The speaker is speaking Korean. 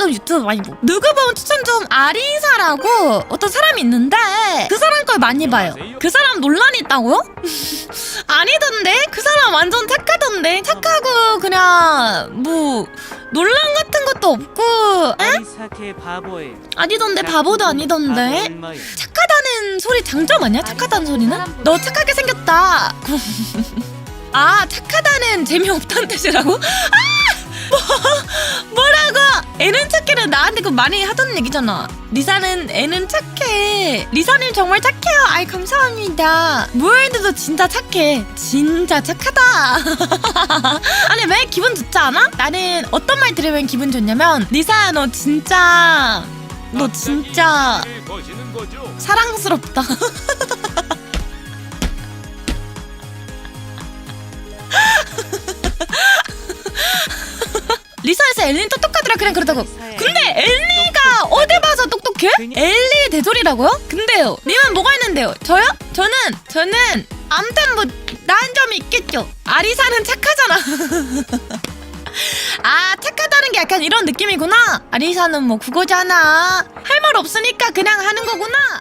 좀 유튜브 많이 보고 누구 보면 추천 좀 아리사라고 어떤 사람이 있는데 그 사람 걸 많이 봐요 그 사람 논란이 있다고요? 아니던데 그 사람 완전 착하던데 착하고 그냥 뭐 논란 같은 것도 없고 에? 아니던데 바보도 아니던데. 착하다는 소리 장점 아니야? 착하다는 소리는? 너 착하게 생겼다. 아 착하다는 재미없다는 뜻이라고? 아! 뭐? 애는 착해는 나한테 그 많이 하던 얘기잖아. 리사는 애는 착해. 리사님 정말 착해요. 아이 감사합니다. 무얼드도 진짜 착해. 진짜 착하다. 아니 왜 기분 좋지 않아? 나는 어떤 말 들으면 기분 좋냐면 리사야 너 진짜 너 진짜. 사랑스럽다. 리사에서 엘린 똑똑하더라 그냥 그러다고. 근데 엘리가 어디 봐서 똑똑해? 엘리 대졸이라고요? 근데요, 님은 뭐가 있는데요? 저요? 저는 저는 아무튼 뭐 나은 점이 있겠죠. 아리사는 착하잖아. 아 착하다는 게 약간 이런 느낌이구나. 아리사는 뭐 그거잖아. 할 말 없으니까 그냥 하는 거구나.